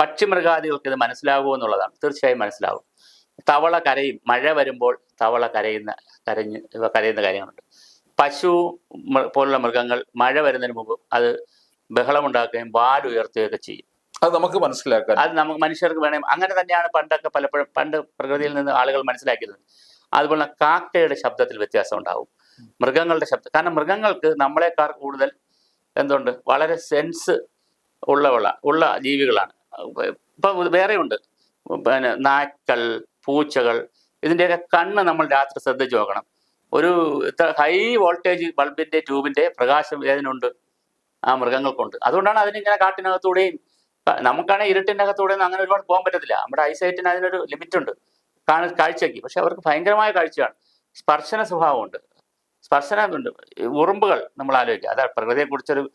പക്ഷിമൃഗാദികൾക്ക് ഇത് മനസ്സിലാകുമോ എന്നുള്ളതാണ്. തീർച്ചയായും മനസ്സിലാകും തവള കരയും. മഴ വരുമ്പോൾ തവള കരയുന്ന കരഞ്ഞ് കരയുന്ന കാര്യങ്ങളുണ്ട്. പശു പോലുള്ള മൃഗങ്ങൾ മഴ വരുന്നതിന് മുമ്പ് അത് ബഹളമുണ്ടാക്കുകയും വാലുയർത്തുകയൊക്കെ ചെയ്യും. അത് നമുക്ക് മനസ്സിലാക്കാം അത് നമുക്ക് മനുഷ്യർക്ക് വേണേ അങ്ങനെ തന്നെയാണ് പണ്ടൊക്കെ പലപ്പോഴും പണ്ട് പ്രകൃതിയിൽ നിന്ന് ആളുകൾ മനസ്സിലാക്കിയിരുന്നത്. അതുപോലെ കാക്കയുടെ ശബ്ദത്തിൽ വ്യത്യാസം ഉണ്ടാവും. മൃഗങ്ങളുടെ ശബ്ദം കാരണം മൃഗങ്ങൾക്ക് നമ്മളെക്കാൾ കൂടുതൽ എന്തുണ്ട്? വളരെ സെൻസ് ഉള്ളവള ഉള്ള ജീവികളാണ്. ഇപ്പൊ വേറെയുണ്ട്. പിന്നെ നായ്ക്കൾ പൂച്ചകൾ ഇതിന്റെയൊക്കെ കണ്ണ് നമ്മൾ രാത്രി ശ്രദ്ധിച്ചു നോക്കണം. ഒരു ഹൈ വോൾട്ടേജ് ബൾബിന്റെ ട്യൂബിന്റെ പ്രകാശം ഏതിനുണ്ട് ആ മൃഗങ്ങൾക്കുണ്ട്. അതുകൊണ്ടാണ് അതിനിങ്ങനെ കാട്ടിനകത്തൂടെയും നമുക്കാണെങ്കിൽ ഇരുട്ടിന്റെ അകത്തൂടെയൊന്നും അങ്ങനെ ഒരുപാട് പോകാൻ പറ്റത്തില്ല. നമ്മുടെ ഐസൈറ്റിന് അതിനൊരു ലിമിറ്റ് ഉണ്ട് കാണ കാഴ്ചയ്ക്ക്. പക്ഷെ അവർക്ക് ഭയങ്കരമായ കാഴ്ചയാണ്. സ്പർശന സ്വഭാവമുണ്ട്. സ്പർശനമുണ്ട് ഉറുമ്പുകൾ നമ്മൾ ആലോചിക്കുക. അതാ പ്രകൃതിയെക്കുറിച്ചൊരു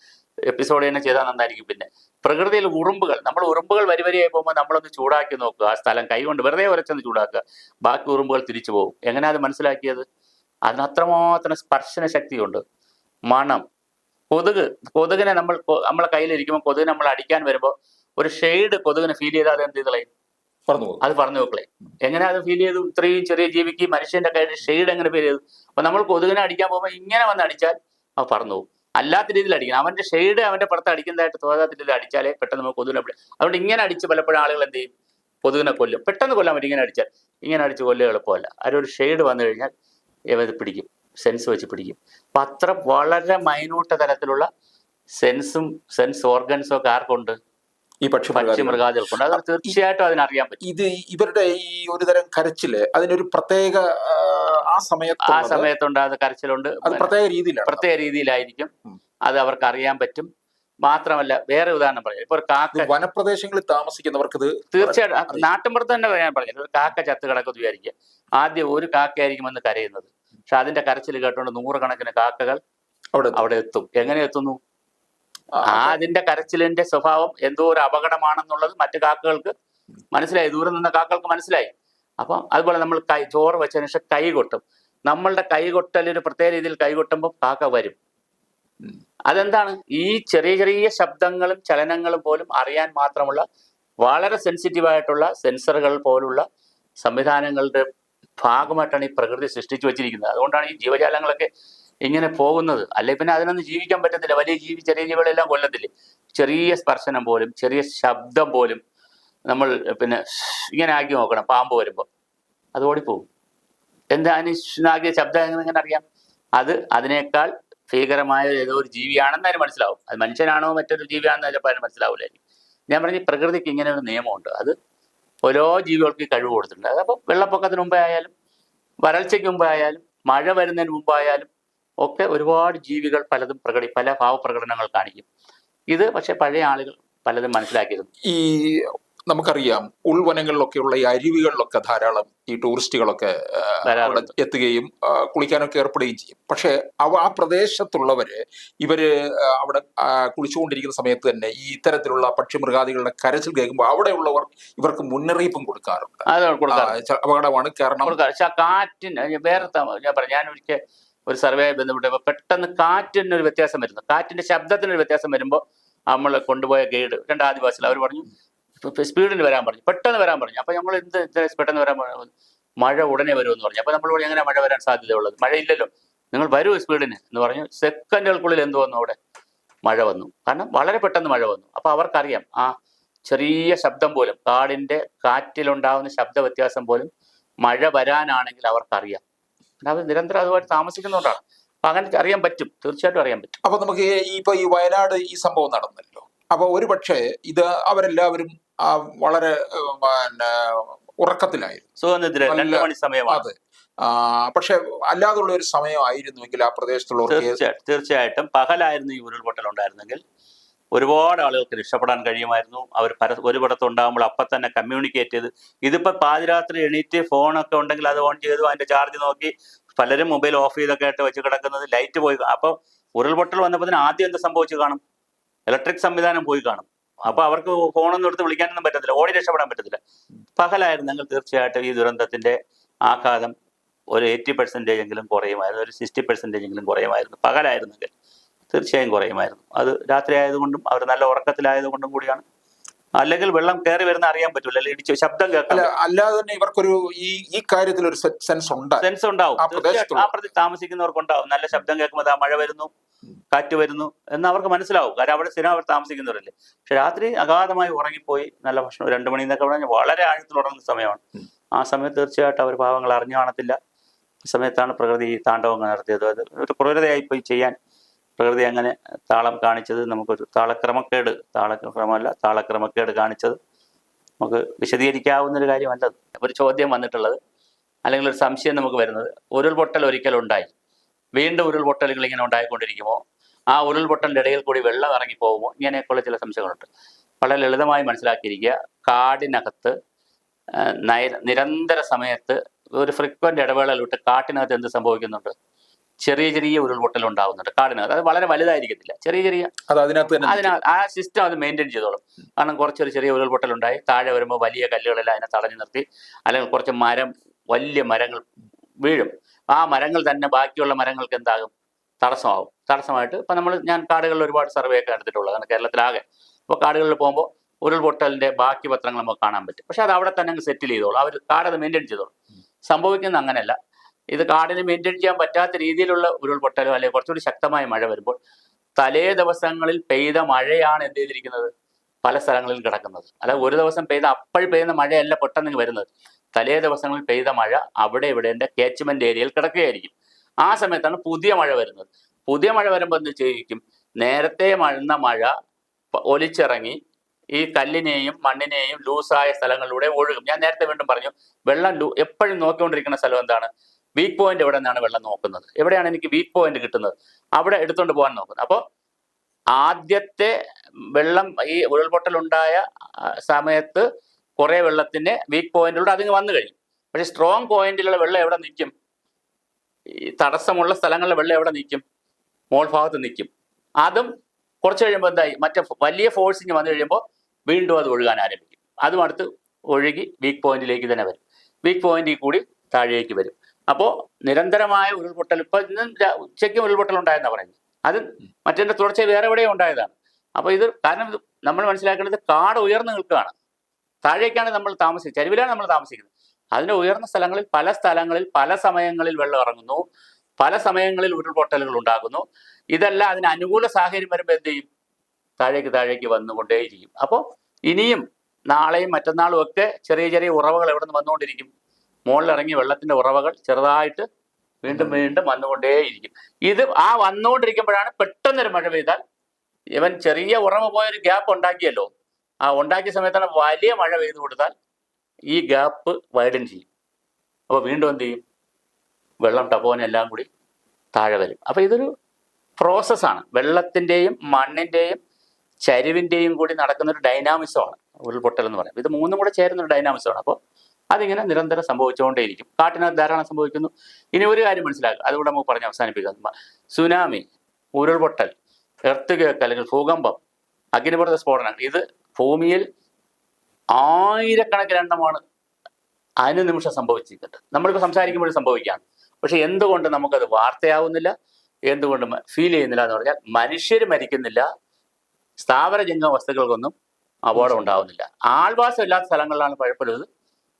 എപ്പിസോഡ് തന്നെ ചെയ്താൽ നന്നായിരിക്കും. പിന്നെ പ്രകൃതിയിൽ ഉറുമ്പുകൾ നമ്മൾ ഉറുമ്പുകൾ വരിവരിയായി പോകുമ്പോൾ നമ്മളൊന്ന് ചൂടാക്കി നോക്കുക ആ സ്ഥലം കൈകൊണ്ട് വെറുതെ ഉരച്ചൊന്ന് ചൂടാക്കുക. ബാക്കി ഉറുമ്പുകൾ തിരിച്ചു പോകും. എങ്ങനെ അത് മനസ്സിലാക്കിയത്? അതിനത്രമാത്രം സ്പർശന ശക്തിയുണ്ട്. മണം. കൊതുക്. കൊതുകിനെ നമ്മൾ നമ്മളെ കയ്യിലിരിക്കുമ്പോൾ കൊതുകിനെ നമ്മൾ അടിക്കാൻ വരുമ്പോൾ ഒരു ഷെയ്ഡ് കൊതുകിനെ ഫീൽ ചെയ്താൽ അത് എന്ത് ചെയ്തളയും? പറഞ്ഞു പോകും. അത് പറഞ്ഞു നോക്കളെ എങ്ങനെ അത് ഫീൽ ചെയ്തു? ഇത്രയും ചെറിയ ജീവിക്ക് മനുഷ്യന്റെ കയ്യിൽ ഷെയ്ഡ് എങ്ങനെ ഫീൽ ചെയ്തു? അപ്പൊ നമ്മൾ കൊതുകിനെ അടിക്കാൻ പോകുമ്പോൾ ഇങ്ങനെ വന്ന് അടിച്ചാൽ അത് പറഞ്ഞു പോകും. അല്ലാത്ത രീതിയിൽ അടിക്കണം. അവന്റെ ഷെയ്ഡ് അവന്റെ പുറത്ത് അടിക്കുന്നതായിട്ട് തോന്നാത്ത രീതിയിൽ അടിച്ചാലേ പെട്ടെന്ന് നമുക്ക് കൊതുകിനെ പിടിക്കും അതുകൊണ്ട് ഇങ്ങനെ അടിച്ച് പലപ്പോഴും ആളുകൾ എന്ത് ചെയ്യും? കൊതുകിനെ കൊല്ലും. പെട്ടെന്ന് കൊല്ലാൻ പറ്റും ഇങ്ങനെ അടിച്ചാൽ. ഇങ്ങനെ അടിച്ച് കൊല്ലുക എളുപ്പമല്ല. അതിലൊരു ഷെയ്ഡ് വന്നു കഴിഞ്ഞാൽ ഇവ ഇത് പിടിക്കും. സെൻസ് വെച്ച് പിടിക്കും. അപ്പൊ അത്ര വളരെ മൈനൂട്ട തരത്തിലുള്ള സെൻസും സെൻസ് ഓർഗൻസും ഒക്കെ ആർക്കുണ്ട്? ഈ പക്ഷി പക്ഷി മൃഗാദികൾക്കുണ്ട് അത് തീർച്ചയായിട്ടും അതിനറിയാൻ പറ്റും. ഇത് ഇവരുടെ ഈ ഒരു തരം കരച്ചിൽ അതിനൊരു പ്രത്യേക ആ, സമയത്ത് ആ സമയത്തുണ്ടാകുന്ന കരച്ചിലുണ്ട്. പ്രത്യേക രീതിയിലാണ്. പ്രത്യേക രീതിയിലായിരിക്കും. അത് അവർക്ക് അറിയാൻ പറ്റും. മാത്രമല്ല വേറെ ഉദാഹരണം പറയാം. ഇപ്പൊ കാക്ക വനപ്രദേശങ്ങളിൽ താമസിക്കുന്നവർക്ക് ഇത് തീർച്ചയായിട്ടും. നാട്ടിൻപുറത്ത് തന്നെ പറയാൻ പറഞ്ഞത് ഒരു കാക്ക ചത്ത് കിടക്കുന്നത് വിചാരിക്കുക ആദ്യം ഒരു കാക്കയായിരിക്കും എന്ന് കരയുന്നത്. പക്ഷെ അതിന്റെ കരച്ചിൽ കേട്ടുകൊണ്ട് നൂറുകണക്കിന് കാക്കകൾ അവിടെ അവിടെ എത്തും. എങ്ങനെ എത്തുന്നു? അതിന്റെ കരച്ചിലിന്റെ സ്വഭാവം എന്തോ ഒരു അപകടമാണെന്നുള്ളത് മറ്റു കാക്കകൾക്ക് മനസ്സിലായി. ദൂരെ നിന്ന കാക്കകൾക്ക് മനസ്സിലായി. അപ്പം അതുപോലെ നമ്മൾ കൈ ചോറ് വെച്ചതിന് ശേഷം കൈ കൊട്ടും. നമ്മളുടെ കൈ കൊട്ടലിൽ ഒരു പ്രത്യേക രീതിയിൽ കൈ കൊട്ടുമ്പോൾ കാക്ക വരും. അതെന്താണ്? ഈ ചെറിയ ചെറിയ ശബ്ദങ്ങളും ചലനങ്ങളും പോലും അറിയാൻ മാത്രമുള്ള വളരെ സെൻസിറ്റീവ് ആയിട്ടുള്ള സെൻസറുകൾ പോലുള്ള സംവിധാനങ്ങളുടെ ഭാഗമായിട്ടാണ് ഈ പ്രകൃതി സൃഷ്ടിച്ചു വെച്ചിരിക്കുന്നത്. അതുകൊണ്ടാണ് ഈ ജീവജാലങ്ങളൊക്കെ ഇങ്ങനെ പോകുന്നത്. അല്ലെ പിന്നെ അതിനൊന്നും ജീവിക്കാൻ പറ്റത്തില്ല. വലിയ ജീവി ചെറിയ ജീവികളെല്ലാം കൊല്ലത്തില്ലേ? ചെറിയ സ്പർശനം പോലും ചെറിയ ശബ്ദം പോലും നമ്മൾ പിന്നെ ഇങ്ങനെ ആക്കി നോക്കണം പാമ്പ് വരുമ്പോൾ അത് ഓടിപ്പോകും എന്താ അനിശ്ചാകിയ ശബ്ദം എങ്ങനെ എങ്ങനെ അറിയാം? അത് അതിനേക്കാൾ ഭീകരമായ ഏതോ ഒരു ജീവിയാണെന്ന് അതിന് മനസ്സിലാവും. അത് മനുഷ്യനാണോ മറ്റൊരു ജീവിയാണെന്ന് ചിലപ്പോൾ അതിന് മനസ്സിലാവില്ലായിരിക്കും ഞാൻ പറഞ്ഞ പ്രകൃതിക്ക് ഇങ്ങനെ ഒരു നിയമമുണ്ട്. അത് ഓരോ ജീവികൾക്ക് കഴിവ് കൊടുത്തിട്ടുണ്ട്. അതപ്പോൾ വെള്ളപ്പൊക്കത്തിന് മുമ്പേ ആയാലും വരൾച്ചയ്ക്ക് മുമ്പേ ആയാലും മഴ വരുന്നതിന് മുമ്പായാലും ഒക്കെ ഒരുപാട് ജീവികൾ പലതും പ്രകടി പല ഭാവപ്രകടനങ്ങൾ കാണിക്കും. ഇത് പക്ഷെ പഴയ ആളുകൾ പലതും മനസ്സിലാക്കിയിരുന്നു ഈ നമുക്കറിയാം ഉൾവനങ്ങളിലൊക്കെയുള്ള ഈ അരുവികളിലൊക്കെ ധാരാളം ഈ ടൂറിസ്റ്റുകളൊക്കെ അവിടെ എത്തുകയും കുളിക്കാനൊക്കെ ഏർപ്പെടുകയും ചെയ്യും. പക്ഷെ അവ ആ പ്രദേശത്തുള്ളവര് ഇവർ അവിടെ കുളിച്ചുകൊണ്ടിരിക്കുന്ന സമയത്ത് തന്നെ ഈ ഇത്തരത്തിലുള്ള പക്ഷിമൃഗാദികളുടെ കരച്ചിൽ കേൾക്കുമ്പോൾ അവിടെയുള്ളവർ ഇവർക്ക് മുന്നറിയിപ്പും കൊടുക്കാറുണ്ട്. അപകടമാണ് കാരണം കാറ്റിന് വേറെ ഞാൻ പറഞ്ഞു ഞാൻ ഒരിക്കൽ ഒരു സർവേ ബന്ധപ്പെട്ടപ്പോൾ പെട്ടെന്ന് കാറ്റിന് ഒരു വ്യത്യാസം വരുന്നു. കാറ്റിന്റെ ശബ്ദത്തിന് ഒരു വ്യത്യാസം വരുമ്പോൾ നമ്മൾ കൊണ്ടുപോയ ഗൈഡ് രണ്ട് ആദിവാസികൾ അവർ പറഞ്ഞു സ്പീഡിൽ വരാൻ പറഞ്ഞു. പെട്ടെന്ന് വരാൻ പറഞ്ഞു. അപ്പൊ നമ്മൾ എന്ത് പെട്ടെന്ന് വരാൻ പറഞ്ഞു? മഴ ഉടനെ വരുമെന്ന് പറഞ്ഞു. അപ്പൊ നമ്മൾ എങ്ങനെ മഴ വരാൻ സാധ്യതയുള്ളത്? മഴയില്ലല്ലോ. നിങ്ങൾ വരൂ സ്പീഡിന് എന്ന് പറഞ്ഞു. സെക്കൻഡുകൾക്കുള്ളിൽ എന്ത് വന്നു അവിടെ? മഴ വന്നു. കാരണം വളരെ പെട്ടെന്ന് മഴ വന്നു. അപ്പൊ അവർക്കറിയാം ആ ചെറിയ ശബ്ദം പോലും കാടിന്റെ കാറ്റിലുണ്ടാവുന്ന ശബ്ദ വ്യത്യാസം പോലും മഴ വരാനാണെങ്കിൽ അവർക്കറിയാം. അവർ നിരന്തരം അതുമായിട്ട് താമസിക്കുന്നതുകൊണ്ടാണ്. അപ്പൊ അങ്ങനെ അറിയാൻ പറ്റും. തീർച്ചയായിട്ടും അറിയാൻ പറ്റും. അപ്പൊ നമുക്ക് ഇപ്പൊ ഈ വയനാട് ഈ സംഭവം നടന്നല്ലോ. അപ്പൊ ഒരു പക്ഷേ ഇത് അവരെല്ലാവരും വളരെ പിന്നെ ഉറക്കത്തിലായിരുന്നു. മണി സമയമാണ്. അതെ. പക്ഷെ അല്ലാതുള്ള ഒരു സമയമായിരുന്നുവെങ്കിൽ ആ പ്രദേശത്തുള്ള തീർച്ചയായിട്ടും പകലായിരുന്നു ഈ ഉരുൾപൊട്ടൽ ഉണ്ടായിരുന്നെങ്കിൽ. ഒരുപാട് ആളുകൾക്ക് രക്ഷപ്പെടാൻ കഴിയുമായിരുന്നു. അവർ പര ഒരു പടത്ത് ഉണ്ടാകുമ്പോൾ അപ്പം തന്നെ കമ്മ്യൂണിക്കേറ്റ് ചെയ്ത്. ഇതിപ്പോൾ പാതിരാത്രി എണീറ്റ് ഫോണൊക്കെ ഉണ്ടെങ്കിൽ അത് ഓൺ ചെയ്തു അതിന്റെ ചാർജ് നോക്കി. പലരും മൊബൈൽ ഓഫ് ചെയ്തൊക്കെ ആയിട്ട് വെച്ച് കിടക്കുന്നത് ലൈറ്റ് പോയി. അപ്പോൾ ഉരുൾപൊട്ടൽ വന്നപ്പോൾ ആദ്യം എന്ത് സംഭവിച്ചു കാണും? ഇലക്ട്രിക് സംവിധാനം പോയി കാണും. അപ്പൊ അവർക്ക് ഫോണൊന്നും എടുത്ത് വിളിക്കാനൊന്നും പറ്റത്തില്ല. ഓടി രക്ഷപ്പെടാൻ പറ്റത്തില്ല. പകലായിരുന്നെങ്കിൽ തീർച്ചയായിട്ടും ഈ ദുരന്തത്തിന്റെ ആഘാതം ഒരു എയ്റ്റി പെർസെന്റേജ് എങ്കിലും കുറയുമായിരുന്നു ഒരു സിക്സ്റ്റി പെർസെന്റേജ് എങ്കിലും കുറയുമായിരുന്നു. പകലായിരുന്നെങ്കിൽ തീർച്ചയായും കുറയുമായിരുന്നു. അത് രാത്രി ആയതുകൊണ്ടും അവർ നല്ല ഉറക്കത്തിലായതുകൊണ്ടും കൂടിയാണ്. അല്ലെങ്കിൽ വെള്ളം കയറി വരുന്ന അറിയാൻ പറ്റൂല. അല്ലെങ്കിൽ ഇടിച്ച് ശബ്ദം കേൾക്കാം അല്ല അല്ലാതെ തന്നെ ഇവർക്കൊരു ഈ ഈ കാര്യത്തിൽ ഒരു സെൻസ് ഉണ്ട്. സെൻസ് ഉണ്ടാവും. ആ പ്രതി പ്രദേശത്ത് താമസിക്കുന്നവർക്ക് ഉണ്ടാവും. നല്ല ശബ്ദം കേൾക്കുമ്പോൾ ആ മഴ വരുന്നു കാറ്റ് വരുന്നു എന്ന് അവർക്ക് മനസ്സിലാവും. കാരണം അവിടെ സ്ഥിരം അവർ താമസിക്കുന്നവരല്ലേ. പക്ഷെ രാത്രി അഗാധമായി ഉറങ്ങിപ്പോയി. നല്ല ഭക്ഷണം രണ്ടു മണി എന്നൊക്കെ പറഞ്ഞാൽ വളരെ ആഴത്തിൽ ഉറങ്ങുന്ന സമയമാണ്. ആ സമയത്ത് തീർച്ചയായിട്ടും അവർ പാവങ്ങൾ അറിഞ്ഞു കാണത്തില്ല. സമയത്താണ് പ്രകൃതി താണ്ഡവങ്ങൾ താണ്ഡവം നടത്തിയത്. അത് ഒരു ക്രൂരതയായി പോയി ചെയ്യാൻ പ്രകൃതി അങ്ങനെ താളം കാണിച്ചത് നമുക്കൊരു താളക്രമക്കേട് താളക്രമല്ല താളക്രമക്കേട് കാണിച്ചത് നമുക്ക് വിശദീകരിക്കാവുന്നൊരു കാര്യമല്ലത് ഒരു ചോദ്യം വന്നിട്ടുള്ളത് അല്ലെങ്കിൽ ഒരു സംശയം നമുക്ക് വരുന്നത് ഉരുൾപൊട്ടൽ ഒരിക്കൽ ഉണ്ടായി. വീണ്ടും ഉരുൾപൊട്ടലുകൾ ഇങ്ങനെ ഉണ്ടായിക്കൊണ്ടിരിക്കുമോ? ആ ഉരുൾപൊട്ടലിന്റെ ഇടയിൽ കൂടി വെള്ളം ഇറങ്ങി പോകുമോ ഇങ്ങനെയൊക്കെയുള്ള ചില സംശയങ്ങളുണ്ട്. വളരെ ലളിതമായി മനസ്സിലാക്കിയിരിക്കുക കാടിനകത്ത് നിരന്തര സമയത്ത് ഒരു ഫ്രീക്വന്റ് ഇടവേളയിൽ വിട്ട് കാട്ടിനകത്ത് എന്ത് സംഭവിക്കുന്നുണ്ട്? ചെറിയ ചെറിയ ഉരുൾപൊട്ടൽ ഉണ്ടാവുന്നുണ്ട് കാടിനകത്ത്. അത് വളരെ വലുതായിരിക്കത്തില്ല. ചെറിയ ചെറിയ അത് അതിനകത്ത് ആ സിസ്റ്റം അത് മെയിന്റെയിൻ ചെയ്തോളും. കാരണം കുറച്ചൊരു ചെറിയ ഉരുൾപൊട്ടൽ ഉണ്ടായി താഴെ വരുമ്പോൾ വലിയ കല്ലുകളെല്ലാം അതിനെ തടഞ്ഞു നിർത്തി അല്ലെങ്കിൽ കുറച്ച് മരം വലിയ മരങ്ങൾ വീഴും. ആ മരങ്ങൾ തന്നെ ബാക്കിയുള്ള മരങ്ങൾക്ക് എന്താകും? തടസ്സമാകും. തടസ്സമായിട്ട് ഇപ്പം നമ്മൾ ഞാൻ കാടുകളിൽ ഒരുപാട് സർവേ ഒക്കെ നടത്തിയിട്ടുള്ളതാണ് കേരളത്തിലാകെ. അപ്പോൾ കാടുകളിൽ പോകുമ്പോൾ ഉരുൾപൊട്ടലിന്റെ ബാക്കി പത്രങ്ങൾ നമുക്ക് കാണാൻ പറ്റും. പക്ഷേ അത് അവിടെ തന്നെ അങ്ങ് സെറ്റിൽ ചെയ്തോളൂ. അവർ കാട് അത് മെയിന്റെയിൻ ചെയ്തോളും. സംഭവിക്കുന്നത് അങ്ങനെയല്ല. ഇത് കാടിന് മെയിന്റെയിൻ ചെയ്യാൻ പറ്റാത്ത രീതിയിലുള്ള ഉരുൾപൊട്ടലോ അല്ലെങ്കിൽ കുറച്ചുകൂടി ശക്തമായ മഴ വരുമ്പോൾ തലേ ദിവസങ്ങളിൽ പെയ്ത മഴയാണ് എന്ത് ചെയ്തിരിക്കുന്നത്? പല സ്ഥലങ്ങളിൽ കിടക്കുന്നത്. അല്ല ഒരു ദിവസം പെയ്ത അപ്പോൾ പെയ്യുന്ന മഴയല്ല പെട്ടെന്ന് വരുന്നത്. തലേ ദിവസങ്ങളിൽ പെയ്ത മഴ അവിടെ ഇവിടെ എന്റെ കേച്ച്മെന്റ് ഏരിയയിൽ കിടക്കുകയായിരിക്കും. ആ സമയത്താണ് പുതിയ മഴ വരുന്നത്. പുതിയ മഴ വരുമ്പോൾ എന്ന് ചെയ്യിക്കും? നേരത്തെ മഴന്ന മഴ ഒലിച്ചിറങ്ങി ഈ കല്ലിനെയും മണ്ണിനെയും ലൂസായ സ്ഥലങ്ങളിലൂടെ ഒഴുകും. ഞാൻ നേരത്തെ വീണ്ടും പറഞ്ഞു വെള്ളം എപ്പോഴും നോക്കിക്കൊണ്ടിരിക്കുന്ന സ്ഥലം എന്താണ്? വീക്ക് പോയിന്റ് എവിടെ നിന്നാണ് വെള്ളം നോക്കുന്നത്? എവിടെയാണ് എനിക്ക് വീക്ക് പോയിന്റ് കിട്ടുന്നത്? അവിടെ എടുത്തുകൊണ്ട് പോകാൻ നോക്കുന്നത് അപ്പോൾ ആദ്യത്തെ വെള്ളം ഈ ഉരുൾപൊട്ടലുണ്ടായ സമയത്ത് കുറേ വെള്ളത്തിന് വീക്ക് പോയിന്റിലൂടെ അതിങ്ങ് വന്നു കഴിയും പക്ഷെ സ്ട്രോങ് പോയിന്റിലുള്ള വെള്ളം എവിടെ നിൽക്കും? ഈ തടസ്സമുള്ള സ്ഥലങ്ങളിലെ വെള്ളം എവിടെ നിൽക്കും? മോൾ ഭാഗത്ത് നിൽക്കും. അതും കുറച്ച് കഴിയുമ്പോൾ എന്തായി? മറ്റേ വലിയ ഫോഴ്സിങ് വന്നു കഴിയുമ്പോൾ വീണ്ടും അത് ഒഴുകാൻ ആരംഭിക്കും. അതും അടുത്ത് ഒഴുകി വീക്ക് പോയിന്റിലേക്ക് തന്നെ വരും. വീക്ക് പോയിന്റിൽ കൂടി താഴേക്ക് വരും. അപ്പോൾ നിരന്തരമായ ഉരുൾപൊട്ടൽ ഇപ്പൊ ഇന്ന് ഉച്ചയ്ക്ക് ഉരുൾപൊട്ടൽ ഉണ്ടായെന്നാണ് പറയുന്നത്. അത് മറ്റേ തുടർച്ച വേറെ എവിടെയും ഉണ്ടായതാണ്. അപ്പോൾ ഇത് കാരണം നമ്മൾ മനസ്സിലാക്കേണ്ടത് കാട് ഉയർന്നു നിൽക്കുകയാണ്. താഴേക്കാണ് നമ്മൾ താമസിക്കുന്നത് ചരിവിലാണ് നമ്മൾ താമസിക്കുന്നത്. അതിന്റെ ഉയർന്ന സ്ഥലങ്ങളിൽ പല സ്ഥലങ്ങളിൽ പല സമയങ്ങളിൽ വെള്ളം ഇറങ്ങുന്നു പല സമയങ്ങളിൽ ഉരുൾപൊട്ടലുകൾ ഉണ്ടാകുന്നു. ഇതല്ല അതിന് അനുകൂല സാഹചര്യം വരുമ്പോൾ എന്ത് ചെയ്യും? താഴേക്ക് താഴേക്ക് വന്നുകൊണ്ടേയിരിക്കും. അപ്പോൾ ഇനിയും നാളെയും മറ്റന്നാളും ഒക്കെ ചെറിയ ചെറിയ ഉറവകൾ എവിടെ നിന്ന് വന്നുകൊണ്ടിരിക്കും? മുകളിലിറങ്ങിയ വെള്ളത്തിന്റെ ഉറവകൾ ചെറുതായിട്ട് വീണ്ടും വീണ്ടും വന്നുകൊണ്ടേയിരിക്കും. ഇത് ആ വന്നുകൊണ്ടിരിക്കുമ്പോഴാണ് പെട്ടെന്നൊരു മഴ പെയ്താൽ ഇവൻ ചെറിയ ഉറവ് പോയൊരു ഗ്യാപ്പ് ഉണ്ടാക്കിയല്ലോ. ആ ഉണ്ടാക്കിയ സമയത്താണ് വലിയ മഴ പെയ്തു കൊടുത്താൽ ഈ ഗ്യാപ്പ് വൈഡൻ ചെയ്യും. അപ്പോൾ വീണ്ടും എന്ത് ചെയ്യും? വെള്ളം ടപ്പോനെല്ലാം കൂടി താഴെ വരും. അപ്പോൾ ഇതൊരു പ്രോസസ്സാണ് വെള്ളത്തിന്റെയും മണ്ണിന്റെയും ചരിവിന്റെയും കൂടി നടക്കുന്ന ഒരു ഡൈനാമിസമാണ് ഉരുൾപൊട്ടൽ എന്ന് പറയുന്നത് ഇത് മൂന്നും കൂടെ ചേരുന്ന ഒരു ഡൈനാമിസമാണ് അപ്പോൾ അതിങ്ങനെ നിരന്തരം സംഭവിച്ചുകൊണ്ടേയിരിക്കും. കാട്ടിനകത്ത് ധാരാളം സംഭവിക്കുന്നു. ഇനി ഒരു കാര്യം മനസ്സിലാക്കുക. അതുകൂടെ നമുക്ക് പറഞ്ഞ് അവസാനിപ്പിക്കാം. സുനാമി ഉരുൾപൊട്ടൽ എർത്ത് കേക്ക് അല്ലെങ്കിൽ ഭൂകമ്പം അഗ്നിപർവത സ്ഫോടനം ഇത് ഭൂമിയിൽ ആയിരക്കണക്കിന് എണ്ണമാണ് അനുനിമിഷം സംഭവിച്ചിരിക്കുന്നത്. നമ്മളിപ്പോൾ സംസാരിക്കുമ്പോൾ സംഭവിക്കാം. പക്ഷെ എന്തുകൊണ്ട് നമുക്കത് വാർത്തയാവുന്നില്ല? എന്തുകൊണ്ട് ഫീൽ ചെയ്യുന്നില്ല എന്ന് പറഞ്ഞാൽ മനുഷ്യർ മരിക്കുന്നില്ല. സ്ഥാപനജംഗ വസ്തുക്കൾക്കൊന്നും അപകടം ഉണ്ടാവുന്നില്ല. ആൾവാസം ഇല്ലാത്ത സ്ഥലങ്ങളിലാണ് പലപ്പോഴും ഇത്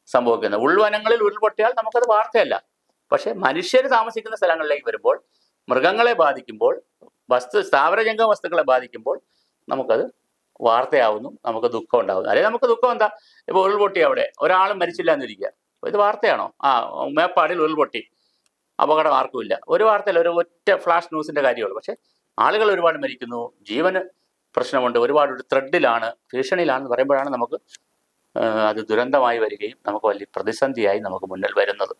സംഭവിക്കുന്നത്. ഉൾവനങ്ങളിൽ ഉരുൾപൊട്ടിയാൽ നമുക്കത് വാർത്തയല്ല. പക്ഷെ മനുഷ്യർ താമസിക്കുന്ന സ്ഥലങ്ങളിലേക്ക് വരുമ്പോൾ മൃഗങ്ങളെ ബാധിക്കുമ്പോൾ വസ്തു സ്ഥാവരജംഗ വസ്തുക്കളെ ബാധിക്കുമ്പോൾ നമുക്കത് വാർത്തയാവുന്നു. നമുക്ക് ദുഃഖം ഉണ്ടാവുന്നു. അല്ലെങ്കിൽ നമുക്ക് ദുഃഖം എന്താ? ഇപ്പൊ ഉരുൾപൊട്ടി അവിടെ. ഒരാളും മരിച്ചില്ല എന്നിരിക്കുക. ഇത് വാർത്തയാണോ? ആ മേപ്പാടിൽ ഉരുൾപൊട്ടി. അപകടം ആർക്കുമില്ല ഒരു വാർത്തയില്ല. ഒരു ഒറ്റ ഫ്ലാഷ് ന്യൂസിന്റെ കാര്യമുള്ളൂ പക്ഷേ ആളുകൾ ഒരുപാട് മരിക്കുന്നു. ജീവന് പ്രശ്നമുണ്ട്. ഒരുപാട് ഒരു ത്രെഡിലാണ് ഭീഷണിയിലാണെന്ന് പറയുമ്പോഴാണ് നമുക്ക് അത് ദുരന്തമായി വരികയും നമുക്ക് വലിയ പ്രതിസന്ധിയായി നമുക്ക് മുന്നിൽ വരുന്നത്.